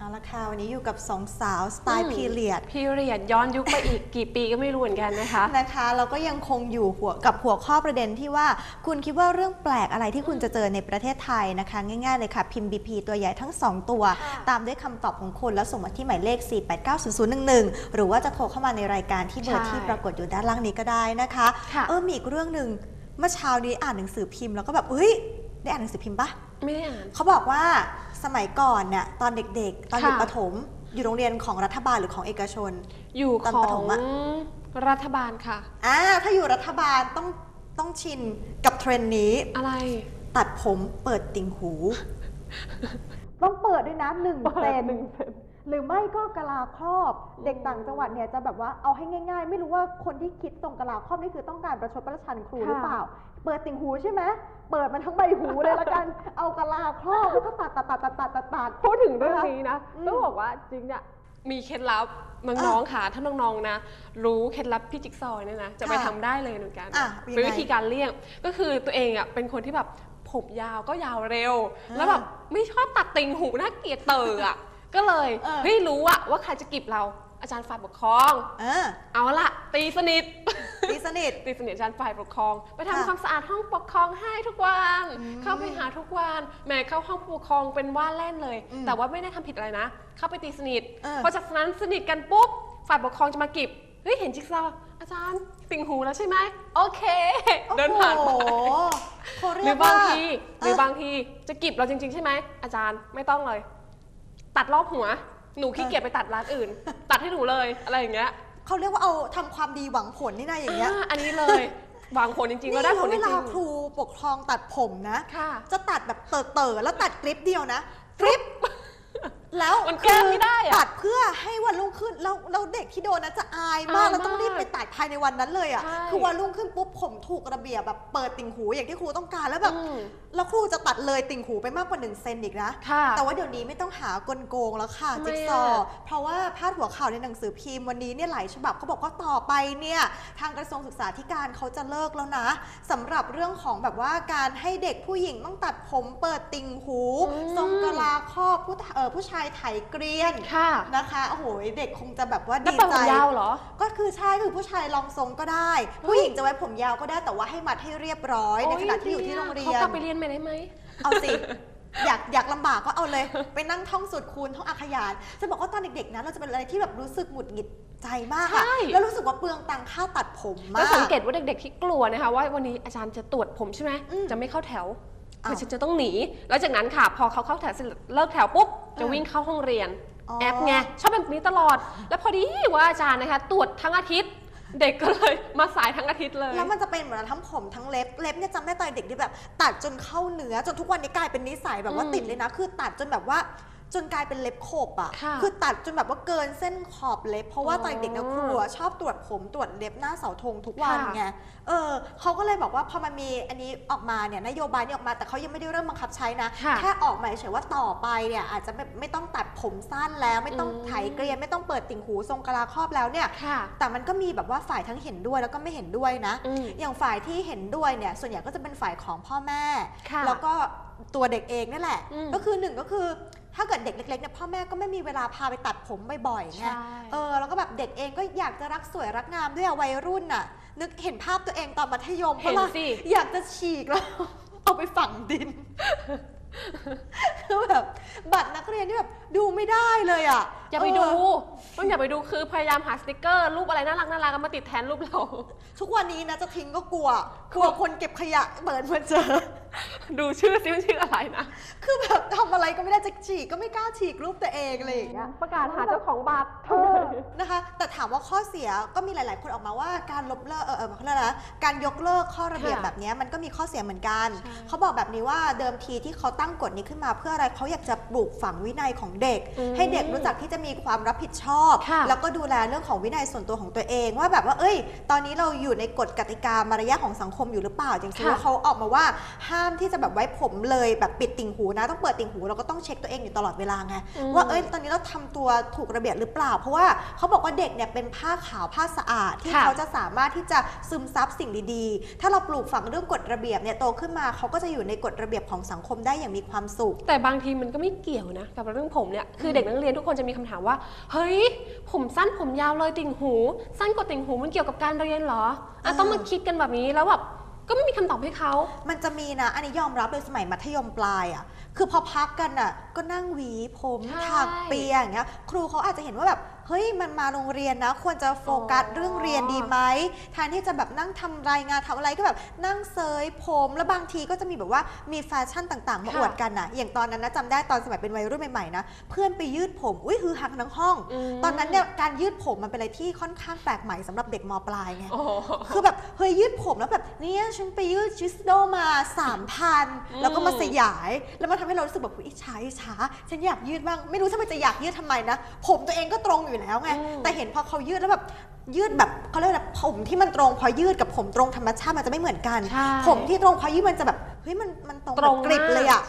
เอาละค่ะวันนี้อยู่กับสองสาวสไตล์พีเรียดพีเรียดย้อนยุคไปอีกกี่ปีก็ไม่รู้เหมือนกันนะคะ นะคะเราก็ยังคงอยู่หัวกับหัวข้อประเด็นที่ว่า คุณคิดว่าเรื่องแปลกอะไรที่คุณจะเจอในประเทศไทยนะคะ ง่ายๆเลยค่ะ พิมพ์ BP ตัวใหญ่ทั้ง 2 ตัวค่ะตามด้วยคำตอบของคุณแล้วส่งมาที่หมายเลข 4890011 หรือว่าจะโทรเข้ามาในรายการที่เบอร์ที่ปรากฏอยู่ด้านล่างนี้ก็ได้นะคะค่ะเออมีอีกเรื่องหนึ่งเมื่อเช้านี้อ่านหนังสือพิมพ์แล้วก็แบบเฮ้ยได้อ่านหนังสือพิมพ์ปะไม่ได้อ่าน เขาบอกว่า สมัยก่อนเนี่ยตอนเด็กๆ ตอนอยู่ค่ะ ประถม อยู่โรงเรียนของรัฐบาลหรือของเอกชน อยู่ตอนขอประถงมอะ รัฐบาลค่ะ อ่าถ้าอยู่รัฐบาลต้องต้องชินกับเทรนด์นี้ อะไรตัดผมเปิดติ่งหู ต้องเปิดด้วยนะหนึ่งเซนหรือไม่ก็กะลาครอบ เด็กต่างจังหวัดเนี่ยจะแบบว่าเอาให้ง่าย ๆ ไม่รู้ว่าคนที่คิดตรงกะลาครอบนี่คือต้องการประชดประชันครูค่ะหรือเปล่า เปิดติ่งหูใช่ไหมเปิดมันทั้งใบหูเลยละกัน เอากะลาครอบแล้วก็ตัดตัดตัดตัดตัดตัดตัด พูดถึงเรื่องนี้นะอืม ต้องบอกว่าจริงเนี่ยมีเคล็ดลับน้องๆค่ะถ้าน้องๆนะ รู้เคล็ดลับพี่จิ๊กซอว์เนี่ยนะจะไปค่ะทำได้เลยเหมือนกันอะยังไงเป็นวิธีการเลี่ยงก็คือตัวเองอะเป็นคนที่แบบผมยาวก็ยาวเร็ว อ่าแล้วแบบไม่ชอบตัดติ่งหูน่าเกลียดเตออะ ก็เลยเออเฮ้ยรู้อะว่าใครจะกีบเรา อาจารย์ฝ่ายปกครอง เออ เอาละตีสนิท ตีสนิท ตีสนิทอาจารย์ฝ่ายปกครอง ไปทำค่ะความสะอาดห้องปกครองให้ทุกวัน อืมเข้าไปหาทุกวันแหม่เข้าห้องปกครองเป็นว่าเล่นเลย อืมแต่ว่าไม่ได้ทำผิดอะไรนะ เข้าไปตีสนิทเออ พอจากนั้นสนิทกันปุ๊บฝ่ายปกครองจะมากิบเฮ้ยเห็นจิ๊กซอว์อาจารย์ติ่งหูแล้วใช่ไหมโอเค เดินผ่านไป โอ้โหเขาหเรีรืยอกบางว่าทีหรือบางทีจะกิบเราจริงๆใช่ไหมอาจารย์ไม่ต้องเลย ตัดรอบหัว หนูขี้เกียจไปตัดร้านอื่น ตัดให้หนูเลยอะไรอย่างเงี้ยเขาเรียกว่าเอาทำความดีหวังผลนี่นะอย่างเงี้ย อ่าอันนี้เลยหวังผลจริงๆแล้วได้ผลจเวริลางครูปกครองตัดผมนะ ๆค่ะ จะตัดแบบเต๋อๆแล้วตัดกริปเดียวนะกริป แล้วมันแก้ไม่ได้อะ ตัดเพื่อให้วันรุ่งขึ้นแล้วแล้วเด็กที่โดนนะจะอายมากอายแล้วต้องมากรีบไปตัดภายในวันนั้นเลยอะใช่ คือวันรุ่งขึ้นปุ๊บผมถูกระเบียบแบบเปิดติ่งหูอย่างที่ครูต้องการแล้วแบบ อืมแล้วครูจะตัดเลยติ่งหูไปมากกว่า1เซนอีกนะ ค่ะ แต่ว่าเดี๋ยวนี้ไม่ต้องหากลโกงแล้วค่ะ ทำไมจิ๊กซอว์อะเพราะว่าพาดหัวข่าวในหนังสือพิมพ์วันนี้เนี่ยหลายฉบับเขาบอกว่าต่อไปเนี่ยทางกระทรวงศึกษาธิการเขาจะเลิกแล้วนะสำหรับเรื่องของแบบว่าการให้เด็กผู้หญิงต้องตัดผมเปิดติ่งหูอืม ทรงกะลาครอบผู้เอ่อผู้ชายไถเกรียนค่ะนะคะโอ้โหเด็กคงจะแบบว่าแล้วดีเปิดใจผมยาวเหรอ ก็คือใช่คือผู้ชายลองทรงก็ได้เฮ้ยผู้หญิงจะไว้ผมยาวก็ได้แต่ว่าให้มัดให้เรียบร้อย ในขณะที่อยู่ที่โรงเรียเขานกลับไปเรียนใหม่ได้ไหม เอาสิ อยากอยากลำบากก็เอาเลย ไปนั่งท่องสูตรคูณท่องอาขยานจะบอกว่าตอนเด็กๆนะเราจะเป็นอะไรที่แบบรู้สึกหงุดหงิดใจมากอะใช่ แล้วรู้สึกว่าเปลืองตังค่าตัดผมมาแล้วกสังเกตว่าเด็กๆที่กลัวนะคะว่าวันนี้อาจารย์จะตรวจผมใช่ไหมอืมจะไม่เข้าแถวอ้าวคือฉันจะต้องหนี แล้วจากนั้นค่ะ พอเขาเข้าแถวเสร็จเลิกแถวปุ๊บจะเออวิ่งเข้าห้องเรียน อ๋อ แอปไงชอบแบบนี้ตลอด แล้วพอดีว่าอาจารย์นะคะ ตรวจทั้งอาทิตย์ เด็กก็เลยมาสายทั้งอาทิตย์เลย แล้วมันจะเป็นเหมือนทั้งผมทั้งเล็บเล็บเนี่ยจำได้ตอนเด็กที่แบบ ตัดจนเข้าเนื้อจนทุกวันนี้กลายเป็นนิสัยแบบว่าอืมติดเลยนะ คือตัดจนแบบว่า จนกลายเป็นเล็บขบอะค่ะคือตัดจนแบบว่าเกินเส้นขอบเล็บ เพราะว่าอ๋อตอนเด็กๆนะครูอะชอบตรวจผมตรวจเล็บหน้าเสาธงทุกวันค่ะ ไง เออเขาก็เลยบอกว่าพอมันมีอันนี้ออกมาเนี่ยนโยบายนี้ออกมาแต่เขายังไม่ได้เริ่มบังคับใช้นะ ค่ะแค่ออกมาเฉยๆว่าต่อไปเนี่ยอาจจะไม่ไม่ต้องตัดผมสั้นแล้ว ไม่ต้องอืม ไถเกรียนไม่ต้องเปิดติ่งหูทรงกะลาครอบแล้วเนี่ย ค่ะ แต่มันก็มีแบบว่าฝ่ายทั้งเห็นด้วยแล้วก็ไม่เห็นด้วยนะ อืม อย่างฝ่ายที่เห็นด้วยเนี่ยส่วนใหญ่ก็จะเป็นฝ่ายของพ่อแม่ ค่ะแล้วก็ตัวเด็กเองนั่นแหละ อืมก็คือหนึ่งก็คือ ถ้าเกิดเด็กเล็กๆเนี่ยพ่อแม่ก็ไม่มีเวลาพาไปตัดผมบ่อยๆไงใช่ เออแล้วก็แบบเด็กเองก็อยากจะรักสวยรักงามด้วยอะวัยรุ่นน่ะ นึกเห็นภาพตัวเองตอนมัธยมเห็นปะล่ะสิ อยากจะฉีกแล้ว เอาไปฝังดินคือแบบบัตรนักเรียนที่แบบดูไม่ได้เลยอะ อย่าไปเดูต้องอย่าไปดูคือพยายามหาสติกเกอร์รูปอะไรน่ารักน่ารักมาติดแทนรูปเรา ทุกวันนี้นะจะทิ้งก็กลัว กลัวคนเก็บขยะเปิดมาเจอ ดูชื่อซิมันชื่ออะไรนะ คือแบบทำอะไรก็ไม่ได้จะฉีกก็ไม่กล้าฉีกรูปตัวเองอะไรอย่างเงี้ย ประกาศหาเจ้าของบัตรเออนะคะ แต่ถามว่าข้อเสียก็มีหลาย ๆ คนออกมาว่าการลบเลิก เออเออเขาเรียกอะไรนะการยกเลิกข้อระเบียบค่ะแบบเนี้ยมันก็มีข้อเสียเหมือนกันใช่เขาบอกแบบนี้ว่าเดิมทีที่เขาตั้งกฎนี้ขึ้นมา เพื่ออะไรเขาอยากจะปลูกฝังวินัยของเด็กอืมให้เด็กรู้จักที่จะมีความรับผิดชอบ ค่ะแล้วก็ดูแลเรื่องของวินัยส่วนตัวของตัวเอง ว่าแบบว่า เอ้ย ตอนนี้เราอยู่ในกฎกติกามารยาทของสังคมอยู่หรือเปล่าอย่างเช่นค่ะ ว่าเขาออกมาว่าห้ามที่จะแบบไว้ผมเลยแบบปิดติ่งหูนะ ต้องเปิดติ่งหูเราก็ต้องเช็คตัวเองอยู่ตลอดเวลาไงอืมว่าเอ้ยตอนนี้เราทำตัวถูกระเบียบหรือเปล่า เพราะว่าเขาบอกว่าเด็กเนี่ยเป็นผ้าขาวผ้าสะอาด ที่ค่ะเขาจะสามารถที่จะซึมซับสิ่งดีๆ ถ้าเราปลูกฝังเรื่องกฎระเบียบเนี่ยโตขึ้นมาเขาก็จะอยู่ในกฎระเบียบของสังคมได้อย่างมีความสุข แต่บางทีมันก็ไม่เกี่ยวนะกับเรื่องผมเนี่ยคือเด็กนักเรียนทุกคนจะมีคำถามว่า เฮ้ย ผมสั้นผมยาวเลยติ่งหู สั้นกว่าติ่งหูมันเกี่ยวกับการเรียนเหรออะอ่าต้องมาคิดกันแบบนี้แล้วแบบก็ไม่มีคำตอบให้เขา มันจะมีนะ อันนี้ยอมรับเลยสมัยมัธยมปลายอะ คือพอพักกันอะ ก็นั่งหวีผมใช่ถักเปียอย่างเงี้ย ครูเขาอาจจะเห็นว่าแบบ เฮ้ยมันมาโรงเรียนนะ ควรจะโฟกัสอ๋อเรื่องเรียนดีไหมแทนที่จะแบบนั่งทำรายงานทำอะไรก็แบบนั่งเซยผมแล้วบางทีก็จะมีแบบว่ามีแฟชั่นต่างๆ มาค่ะอวดกันนะอย่างตอนนั้นนะจำได้ตอนสมัยเป็นวัยรุ่นใหม่ๆนะเพื่อนไปยืดผมอุ้ยคือหักทั้งห้องมตอนนั้นเนี่ยการยืดผมมันเป็นอะไรที่ค่อนข้างแปลกใหม่สำหรับเด็กมปลายไงอ๋อคือแบบเฮ้ยยืดผมแล้วแบบเนี่ยฉันไปยืดชิสโดมาสามพันอืมแล้วก็มาสยาย แล้วมันทำให้เรารู้สึกแบบอุ๊ยอิจฉาอิจฉาฉันอยากยืดบ้างไม่รู้ทำไมจะอยากยืดทำไมนะ ผมตัวเองก็ตรงอยู่แล้วไงอืมแต่เห็นพอเขายืดแล้วแบบยืดแบบเขาเรียกว่าอะไรผมที่มันตรงพอยืดกับผมตรงธรรมชาติมันจะไม่เหมือนกันใช่ผมที่ตรงพอยืดมันจะแบบเฮ้ยมันมันตรงตแบรบงกริบเลยอะ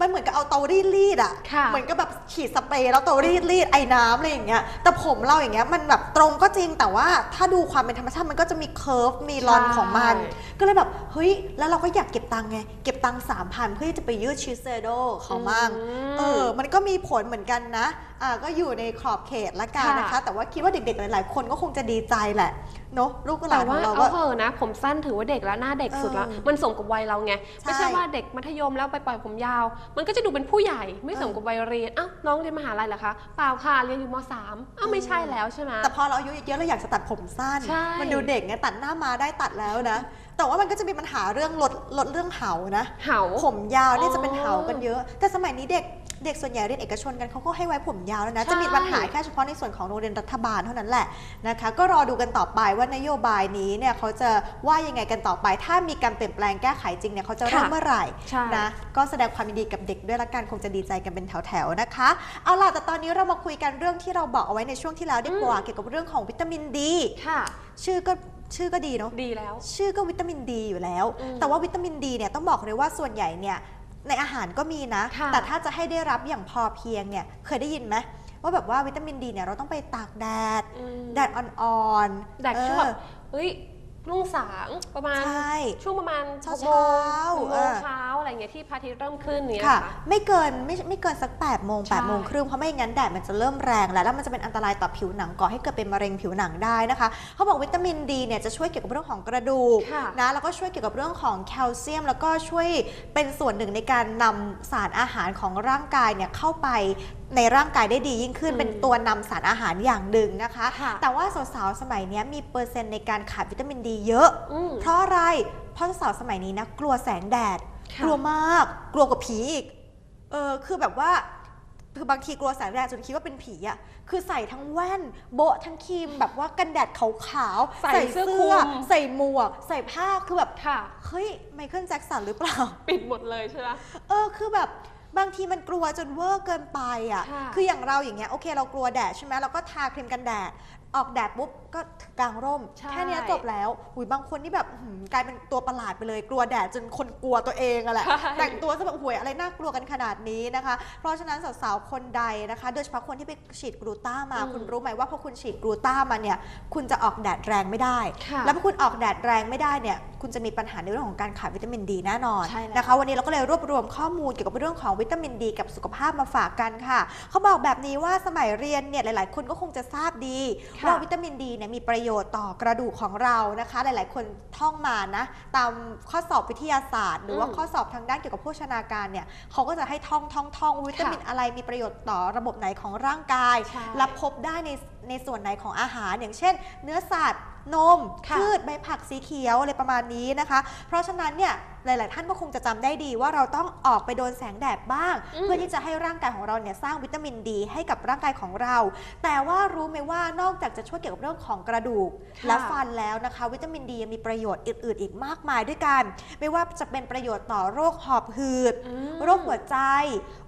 มากใช่มันเหมือนกับเอาเตารีดรีดอะค่ะเหมือนกับแบบฉีดสเปรย์แล้วเตารีดรีดไอ้น้ำอะไรอย่างเงี้ย แต่ผมเราอย่างเงี้ยมันแบบตรงก็จริงแต่ว่าถ้าดูความเป็นธรรมชาติมันก็จะมีเคิร์ฟมีรอนของมัน ใช่ ก็เลยแบบเฮ้ยแล้วเราก็อยากเก็บตังค์ไง เก็บตังค์สามพันเพื่อที่จะไปยืดชิเซโดเขามั่งมเออ มันก็มีผลเหมือนกันนะ อ่า ก็อยู่ในขอบเขตละกันนะคะค่ะแต่ว่าคิดว่าเด็กๆ หลายๆ คนก็คงจะดีใจแหละเนอะลูกหลาแต่นขว่าองเราเอาก็เถอะนะ ผมสั้นถือว่าเด็กแล้วหน้าเด็กสุดแล้วเออมันสมกับวัยเราไง ใช่ไม่ใช่ว่าเด็กมัธยมแล้วไปปล่อยผมยาว มันก็จะดูเป็นผู้ใหญ่ไม่สมเออกับวัยเรียนอ้าวน้องเรียนมหาลัยเหรอคะเปล่าค่ะเรียนอยู่มสามอ้าวไม่ใช่แล้วใช่ไหม แต่พอเราอายุเยอะๆเราอยากจะตัดผมสั้น ใช่ มันดูเด็กไงตัดหน้ามาได้ตัดแล้วนะ แต่ว่ามันก็จะมีปัญหาเรื่องลดลดเรื่องเหานะ เหา ผมยาวเนี่ยอ๋อจะเป็นเหากันเยอะ แต่สมัยนี้เด็ก เด็กส่วนใหญ่เรียนเอกชนกันเขาก็ให้ไว้ผมยาวแล้วนะใช่จะมีปัญหาแค่เฉพาะในส่วนของโรงเรียนรัฐบาลเท่านั้นแหละนะคะ ก็รอดูกันต่อไปว่านโยบายนี้เนี่ยเขาจะว่ายังไงกันต่อไป ถ้ามีการเปลี่ยนแปลงแก้ไขจริงเนี่ยเขาจะเริ่มค่ะเมื่อไหร่ใช่นะก็แสดงความยินดีกับเด็กด้วยละกันคงจะดีใจกันเป็นแถวๆนะคะเอาล่ะแต่ตอนนี้เรามาคุยกันเรื่องที่เราบอกเอาไว้ในช่วงที่แล้วดีกว่าเกี่ยวกับเรื่องของวิตามินดีค่ะชื่อก็ชื่อก็ดีเนาะดีแล้ว ชื่อก็วิตามินดีอยู่แล้วอืมแต่ว่าวิตามินดีเนี่ยต้องบอกเลยว่าส่วนใหญ่เนี่ย ในอาหารก็มีนะ ค่ะ แต่ถ้าจะให้ได้รับอย่างพอเพียงเนี่ยเคยได้ยินไหมว่าแบบว่าวิตามินดีเนี่ยเราต้องไปตากแดด อืมแดดอ่อนๆแดดเอช่วงอแบบเฮ้ย รุ่งสางประมาณใช่ช่วงประมาณเช้าหกโมงๆหกโมเองอเช้าอะไรเงี้ยที่พระอาทิตย์เริ่มขึ้นเนี่ยค่ะนะคะไม่เกินไม่ไม่เกินสัก8ปดโมงใช่แปดโมงครึ่งเพราะไม่งั้นแดดมันจะเริ่มแรงแล้วแล้วมันจะเป็นอันตรายต่อผิวหนังก่อให้เกิดเป็นมะเร็งผิวหนังได้นะคะเขาบอกวิตามินดีเนี่ยจะช่วยเกี่ยวกับเรื่องของกระดูกค่ะนะแล้วก็ช่วยเกี่ยวกับเรื่องของแคลเซียม แล้วก็ช่วยเป็นส่วนหนึ่งในการนำสารอาหารของร่างกายเนี่ยเข้าไปในร่างกายได้ดียิ่งขึ้นอืมเป็นตัวนำสารอาหารอย่างหนึ่งนะคะค่ะแต่ว่าสาวๆสมัยเนี้ยมีเปอร์เซ็นต์ในการขาดวิตามินดีเยอะอืมเพราะอะไร เพราะสาวๆสมัยนี้นะกลัวแสงแดดค่ะกลัวมาก กลัวกว่าผีอีก เออคือแบบว่าคือบางทีกลัวแสงแดดจนคิดว่าเป็นผีอะคือใส่ทั้งแว่น โบะทั้งครีมแบบว่ากันแดดขาวๆ ใส่เสื้อคลุมใส่หมวก ใส่ผ้า คือแบบค่ะเฮ้ย ไมเคิลแจ็คสันหรือเปล่า ปิดหมดเลยใช่ไหมเออ คือแบบ บางทีมันกลัวจนเวอร์เกินไปอะ ค่ะ คืออย่างเราอย่างเงี้ยโอเคเรากลัวแดดใช่ไหมเราก็ทาครีมกันแดด ออกแดดปุ๊บก็กางร่ม ใช่ แค่เนี้ยจบแล้วหุยบางคนนี่แบบอื้อหือกลายเป็นตัวประหลาดไปเลย กลัวแดดจนคนกลัวตัวเองอะแหละ ใช่ แต่งตัวซะแบบหวยอะไรน่ากลัวกันขนาดนี้นะคะ เพราะฉะนั้นสาวๆคนใดนะคะ โดยเฉพาะคนที่ไปฉีดกลูต้ามา อืมคุณรู้ไหมว่าพอคุณฉีดกลูต้ามาเนี่ย คุณจะออกแดดแรงไม่ได้ ค่ะ แล้วพอคุณออกแดดแรงไม่ได้เนี่ย คุณจะมีปัญหาในเรื่องของการขาดวิตามินดีแน่นอน ใช่แล้ว นะคะวันนี้เราก็เลยรวบรวมข้อมูลเกี่ยวกับเรื่องของวิตามินดีกับสุขภาพมาฝากกันค่ะ เขาบอกแบบนี้ว่าสมัยเรียนเนี่ยหลาย ๆ คนก็คงจะทราบดีค่ะว่าวิตามินดีเนี่ยมีประโยชน์ต่อกระดูกของเรานะคะ หลาย ๆ คนท่องมานะ ตามข้อสอบวิทยาศาสตร์ หรือว่าอืมข้อสอบทางด้านเกี่ยวกับโภชนาการเนี่ยเขาก็จะให้ท่องท่องท่องวิตามินอะไรมีประโยชน์ต่อระบบไหนของร่างกายใช่และพบได้ในในส่วนไหนของอาหาร อย่างเช่น เนื้อสัตว์ นมค่ะพืชใบผักสีเขียวอะไรประมาณนี้นะคะ เพราะฉะนั้นเนี่ยหลาย ๆ ท่านก็คงจะจำได้ดีว่าเราต้องออกไปโดนแสงแดดบ้างอืมเพื่อที่จะให้ร่างกายของเราเนี่ยสร้างวิตามินดี ให้กับร่างกายของเรา แต่ว่ารู้ไหมว่านอกจากจะช่วยเกี่ยวกับเรื่องของกระดูกค่ะและฟันแล้วนะคะ วิตามินดียังมีประโยชน์อื่น ๆ อีกมากมายด้วยกัน ไม่ว่าจะเป็นประโยชน์ต่อโรคหอบหืดอืมโรคหัวใจ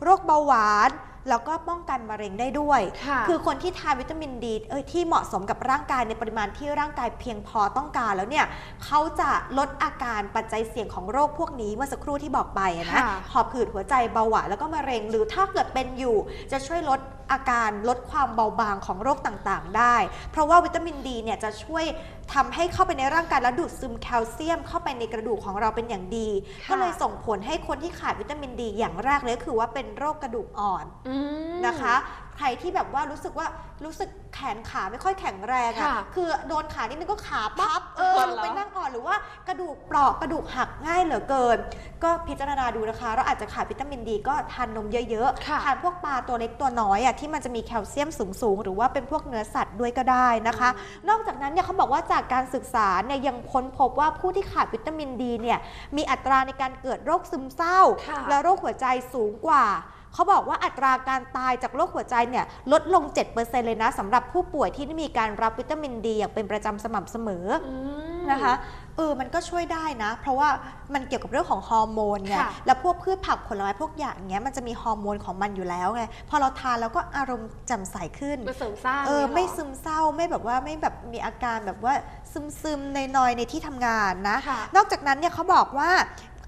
โรคเบาหวาน แล้วก็ป้องกันมะเร็งได้ด้วยค่ะคือคนที่ทานวิตามินดีเอ้ยที่เหมาะสมกับร่างกายในปริมาณที่ร่างกายเพียงพอต้องการแล้วเนี่ยเขาจะลดอาการปัจจัยเสี่ยงของโรคพวกนี้เมื่อสักครู่ที่บอกไปอะนะค่ะหอบหืดหัวใจเบาหวานแล้วก็มะเร็ง หรือถ้าเกิดเป็นอยู่ จะช่วยลดอาการลดความเบาบางของโรคต่างๆ ได้ เพราะว่าวิตามินดีเนี่ยจะช่วย ทำให้เข้าไปในร่างกายแล้วดูดซึมแคลเซียมเข้าไปในกระดูกของเราเป็นอย่างดีค่ะก็เลยส่งผลให้คนที่ขาดวิตามินดี อย่างแรกเลยก็คือว่าเป็นโรคกระดูกอ่อนอืมนะคะ ใครที่แบบว่ารู้สึกว่ารู้สึกแขนขาไม่ค่อยแข็งแรงอะค่ะคือโดนขานิดนึงก็ขาพับเอออ๋อลเหรองไปนั่งอ่อนหรือว่ากระดูกเปราะกระดูกหักง่ายเหลือเกิน ก็พิจารณาดูนะคะ เราอาจจะขาดวิตามินดีก็ทานนมเยอะค่ะ ๆทานพวกปลาตัวเล็กตัวน้อยอะที่มันจะมีแคลเซียมสูงๆหรือว่าเป็นพวกเนื้อสัตว์ด้วยก็ได้นะคะ นอกจากนั้นเนี่ยเขาบอกว่าจากการศึกษาเนี่ยยังค้นพบว่าผู้ที่ขาดวิตามินดีเนี่ยมีอัตราในการเกิดโรคซึมเศร้า ค่ะ และโรคหัวใจสูงกว่า เขาบอกว่าอัตราการตายจากโรคหัวใจเนี่ยลดลง 7%เลยนะสำหรับผู้ป่วยที่มีการรับวิตามินดีอย่างเป็นประจำสม่ำเสมออืมนะคะเออมันก็ช่วยได้นะ เพราะว่ามันเกี่ยวกับเรื่องของฮอร์โมนไงค่ะแล้วพวกพืชผักผลไม้พวกอย่างเงี้ยมันจะมีฮอร์โมนของมันอยู่แล้วไงพอเราทานแล้วก็อารมณ์แจ่มใสขึ้นมาเสริมสร้างเออนี่ยหรไม่ซึมเศร้าไม่แบบว่าไม่แบบมีอาการแบบว่าซึมซึมๆนอยๆในที่ทำงานนะค่ะนอกจากนั้นเนี่ยเขาบอกว่า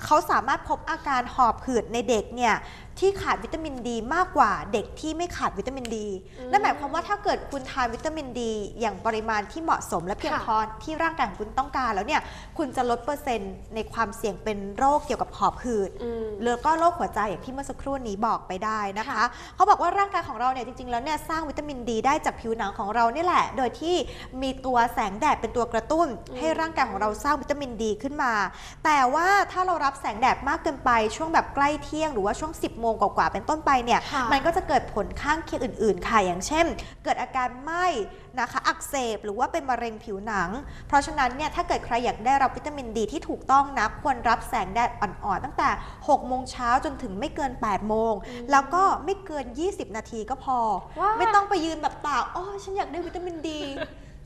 เขาสามารถพบอาการหอบหืดในเด็กเนี่ยที่ขาดวิตามินดีมากกว่าเด็กที่ไม่ขาดวิตามินดีอืมนั่นหมายความว่าถ้าเกิดคุณทานวิตามินดี อย่างปริมาณที่เหมาะสมและเพียงค่ะพอที่ร่างกายของคุณต้องการแล้วเนี่ยคุณจะลดเปอร์เซ็นต์ในความเสี่ยงเป็นโรคเกี่ยวกับหอบหืดอืมแล้วก็โรคหัวใจอย่างที่เมื่อสักครู่นี้บอกไปได้นะคะค่ะเขาบอกว่าร่างกายของเราเนี่ยจริงๆ แล้วเนี่ยสร้างวิตามินดีได้จากผิวหนังของเรานี่แหละ โดยที่มีตัวแสงแดดเป็นตัวกระตุ้น ให้ร่างกายของเราสร้างวิตามินดีขึ้นมา แต่ว่าถ้าเรารับแสงแดดมากเกินไปช่วงแบบใกล้เที่ยงหรือว่าช่วง 10โมงกว่าๆเป็นต้นไปเนี่ยค่ะมันก็จะเกิดผลข้างเคียงอื่นๆค่ะอย่างเช่น เกิดอาการไหม้นะคะอักเสบหรือว่าเป็นมะเร็งผิวหนัง เพราะฉะนั้นเนี่ยถ้าเกิดใครอยากได้รับวิตามินดีที่ถูกต้องนะควรรับแสงแดดอ่อนๆ ตั้งแต่ 6 โมงเช้าจนถึงไม่เกิน 8 โมง แล้วก็ไม่เกิน 20 นาทีก็พอว้าไม่ต้องไปยืนแบบตากอ๋อฉันอยากได้วิตามินดี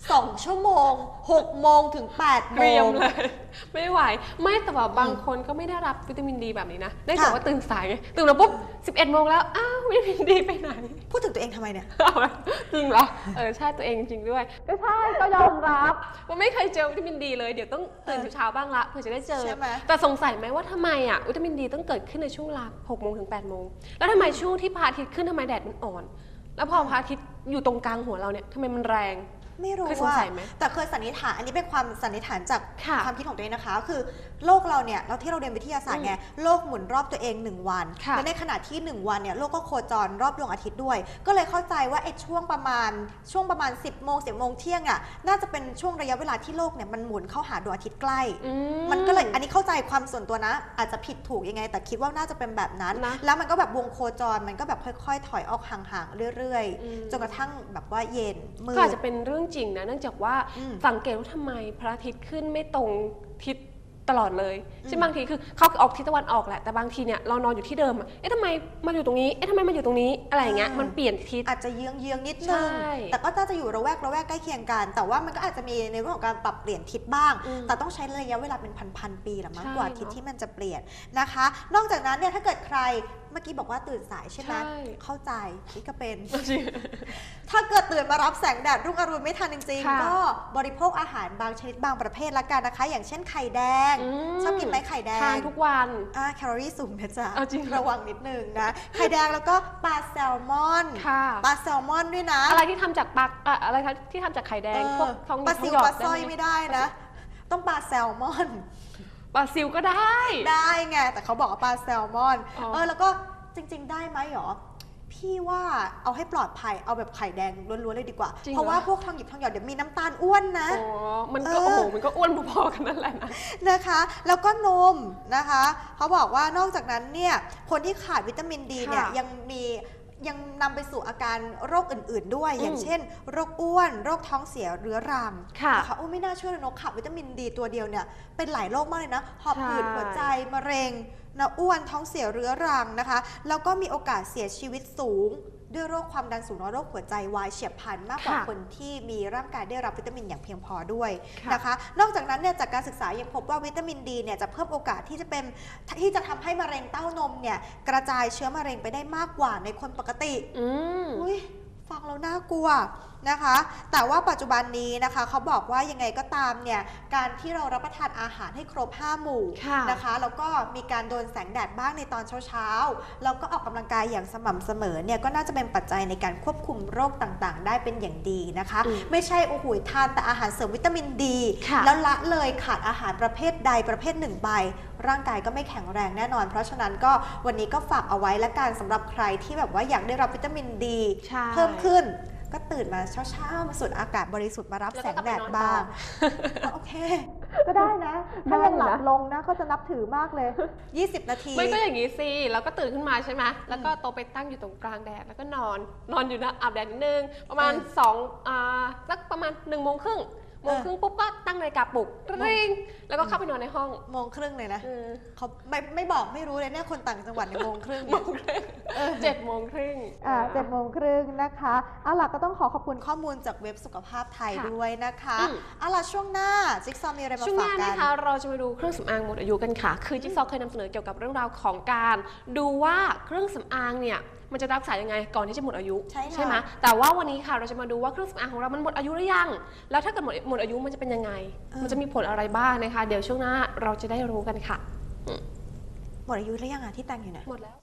2 ชั่วโมง 6 โมงถึง8โมเตรียมง เลย ไม่ไหว ไม่แต่ว่าบางคนก็ไม่ได้รับวิตามินดีแบบนี้นะเนื่องจากค่ะ ว่าตื่นสายไงตื่นมาปุ๊บ 11 โมงแล้ว อ้าววิตามินดีไปไหน พูดถึงตัวเองทำไมเนี่ย เอาละจริงเหรอ เออ ใช่ตัวเองจริงด้วย ก็ใช่ ก็ยอมรับว่าไม่เคยเจอวิตามินดีเลย เดี๋ยวต้องตื่นเช้าๆบ้างละเพื่อจะได้เจอ ใช่ไหม แต่สงสัยไหมว่าทำไมอะวิตามินดีต้องเกิดขึ้นในช่วงเวลา6โมงถึง8โมง แล้วทำไมช่วงที่พระอาทิตย์ขึ้นทำไมแดดมันอ่อน แล้วพอพระอาทิตย์อยู่ตรงกลางหัวเราเนี่ยทำไมมันแรง ไม่รู้เคยสงว่าสัยไหมแต่เคยสันนิษฐาน อันนี้เป็นความสันนิษฐานจากค่ะความคิดของตัวเองนะคะ คือโลกเราเนี่ยเราที่เราเรียนวิทยาศาสตร์ไงโลกหมุนรอบตัวเอง 1 วันค่ะและในขณะที่ 1 วันเนี่ยโลกก็โคจรรอบดวงอาทิตย์ด้วย ก็เลยเข้าใจว่าไอ้ช่วงประมาณช่วงประมาณ 10โมง10โมงเที่ยงอะน่าจะเป็นช่วงระยะเวลาที่โลกเนี่ยมันหมุนเข้าหาดวงอาทิตย์ใกล้ อืมันก็เลยอันนี้เข้าใจความส่วนตัวนะ อาจจะผิดถูกยังไง แต่คิดว่าน่าจะเป็นแบบนั้น นะแล้วมันก็แบบวงโคจรมันก็แบบค่อย ๆ ถอยออกห่างๆเรื่อยอืม ๆ จนกระทั่งแบบว่าเย็นมืก็อาจดจะเป็นเรื่องจริงนะเนื่องจากว่าอืมสังเกตว่าทำไมพระอาทิตย์ขึ้นไม่ตรงทิศตลอดเลยใช่บางทีคือเขาออกทิศตะวันออกแหละแต่บางทีเนี่ยเรานอนอยู่ที่เดิมอะเอ๊ะทำไมมาอยู่ตรงนี้เอ๊ะทำไมมาอยู่ตรงนี้อะไรอย่างเงี้ยอ่ามัมันเปลี่ยนทิศอาจจะเยื้องเยื้องๆนิดใช่นึงแต่ก็น่าจะอยู่ระแวกระแวกใกล้เคียงกัน แต่ว่ามันก็อาจจะมีในเรื่องของการปรับเปลี่ยนทิศบ้างอืมแต่ต้องใช้ระยะเวลาเป็นพันๆปีละมั้งใช่กว่าทิศเนอะที่มันจะเปลี่ยนนะคะ นอกจากนั้นเนี่ยถ้าเกิดใครเมื่อกี้บอกว่าตื่นสายใช่ไหมใช่ เข้าใจนี่ก็เป็นจริงถ้าเกิดตื่นมารับแสงแดดรุ่งอรุณไม่ทันจริงค่ะๆ ก็บริโภคอาหารบางชนิดบางประเภทละกันนะคะ อย่างเช่นไข่แดง อืม ชอบกินไหมไข่แดทานงทุกวัน อ่าแคลอรี่สูงนะจ๊ะเอาจริงเหรอ ระวังนิดนึงนะ ไข่แดงแล้วก็ปลาแซลมอนค่ะ ปลาแซลมอนด้วยนะอะไรที่ทำจากปลาอะอะไรคะที่ทำจากไข่แดงเออพวกทองหปยิลาบทซิองวหยอปลาดสร้อยได้ไหมไม่ได้นะ ต้องปลาแซลมอน ปลาซิวก็ได้ ได้ไง แต่เขาบอกว่าปลาแซลมอน อ๋อ เออ แล้วก็จริง ๆ ได้ไหมหรอ พี่ว่าเอาให้ปลอดภัยเอาแบบไข่แดงล้วนๆเลยดีกว่า จริงเหรอ เพราะว่าพวกทองหยิบทองหยอดเดี๋ยวมีน้ำตาลอ้วนนะ อ๋อมันก็เออ โอ้โหมันก็อ้วนพอๆกันนั่นแหละนะ นะคะ แล้วก็นมนะคะ เขาบอกว่านอกจากนั้นเนี่ยคนที่ขาดวิตามินดีเนี่ยค่ะยังมี ยังนำไปสู่อาการโรคอื่น ๆ ด้วยอืมอย่างเช่น โรคอ้วน โรคท้องเสียเรื้อรังค่ะนะคะโอ้ไม่น่าเชื่อเลยเนอะขาดวิตามินดีตัวเดียวเนี่ยเป็นหลายโรคมากเลยนะหอบหืดใช่หัวใจมะเร็งนะอ้วนท้องเสียเรื้อรังนะคะ แล้วก็มีโอกาสเสียชีวิตสูง ด้วยโรคความดันสูงและโรคหัวใจวายเฉียบพลันมากกว่าค่ะคนที่มีร่างกายได้รับวิตามินอย่างเพียงพอด้วยค่ะนะคะ นอกจากนั้นเนี่ยจากการศึกษายังพบว่าวิตามินดีเนี่ยจะเพิ่มโอกาสที่จะเป็นที่จะทำให้มะเร็งเต้านมเนี่ยกระจายเชื้อมะเร็งไปได้มากกว่าในคนปกติ อืมอุ้ย ฟังแล้วน่ากลัวนะคะ แต่ว่าปัจจุบันนี้นะคะเขาบอกว่ายังไงก็ตามเนี่ยการที่เรารับประทานอาหารให้ครบ 5 หมู่ค่ะนะคะแล้วก็มีการโดนแสงแดดบ้างในตอนเช้าๆแล้วก็ออกกำลังกายอย่างสม่ำเสมอเนี่ยก็น่าจะเป็นปัจจัยในการควบคุมโรคต่างๆ ได้เป็นอย่างดีนะคะอืมไม่ใช่โอ้โหทานแต่อาหารเสริมวิตามินดีค่ะแล้วละเลยขาดอาหารประเภทใดประเภทหนึ่งไปร่างกายก็ไม่แข็งแรงแน่นอน เพราะฉะนั้นก็วันนี้ก็ฝากเอาไว้และกันสำหรับใครที่แบบว่าอยากได้รับวิตามินดีใช่เพิ่มขึ้นก็ตื่นมาเช้าๆ มาสูดอากาศบริสุทธิ์มารับแล้วแสก็งกลับแดไปดนอนบ้างต่อโอเค ก็ได้นะ ถ้าได้ยังหลับนะลงนะก็จะนับถือมากเลย 20 นาที ไม่ก็อย่างนี้สิเราก็ตื่นขึ้นมาใช่ไหม แล้วก็โตะไปตั้งอยู่ตรงกลางแดด แล้วก็นอน นอนอยู่นะอาบแดดนิดนึง ประมาณเออสองอ่าสักประมาณหนึ่งโมงครึ่ง โมงครึ่งปุ๊บก็ตั้งนาฬิกาปลุกริงแล้วก็เข้าไปนอนในห้องโมงครึ่งเลยนะเออเขาไม่ไม่บอกไม่รู้เลยเนี่ยคนต่างจังหวัดในยโมงครึ่งโมเนี่ยงครึ่งเจ็ดโมงครึ่งอ่าเจ็ดโมงครึ่งนะคะเอาล่ะก็ต้องขอขอบคุณข้อมูลจากเว็บสุขภาพไทยค่ะด้วยนะคะอืมเอาล่ะช่วงหน้าจิ๊กซอว์มีอะไรมาช่วงหฝากน้ากันะนคะเราจะมาดูเครื่องสำอางหมดอายุกันค่ะ คือจิ๊กซอว์เคยนำเสนอเกี่ยวกับเรื่องราวของการ ดูว่าเครื่องสำอางเนี่ย มันจะรักษายังไงก่อนที่จะหมดอายุใช่ค่ะ ไหมแต่ว่าวันนี้ค่ะเราจะมาดูว่าเครื่องสำอางของเรามันหมดอายุหรือยัง แล้วถ้าเกิดหมดหมดอายุมันจะเป็นยังไง มันจะมีผลอะไรบ้างนะคะ เดี๋ยวช่วงหน้าเราจะได้รู้กันค่ะ หมดอายุหรือยังอะที่แต่งอยู่เนี่ย หมดแล้ว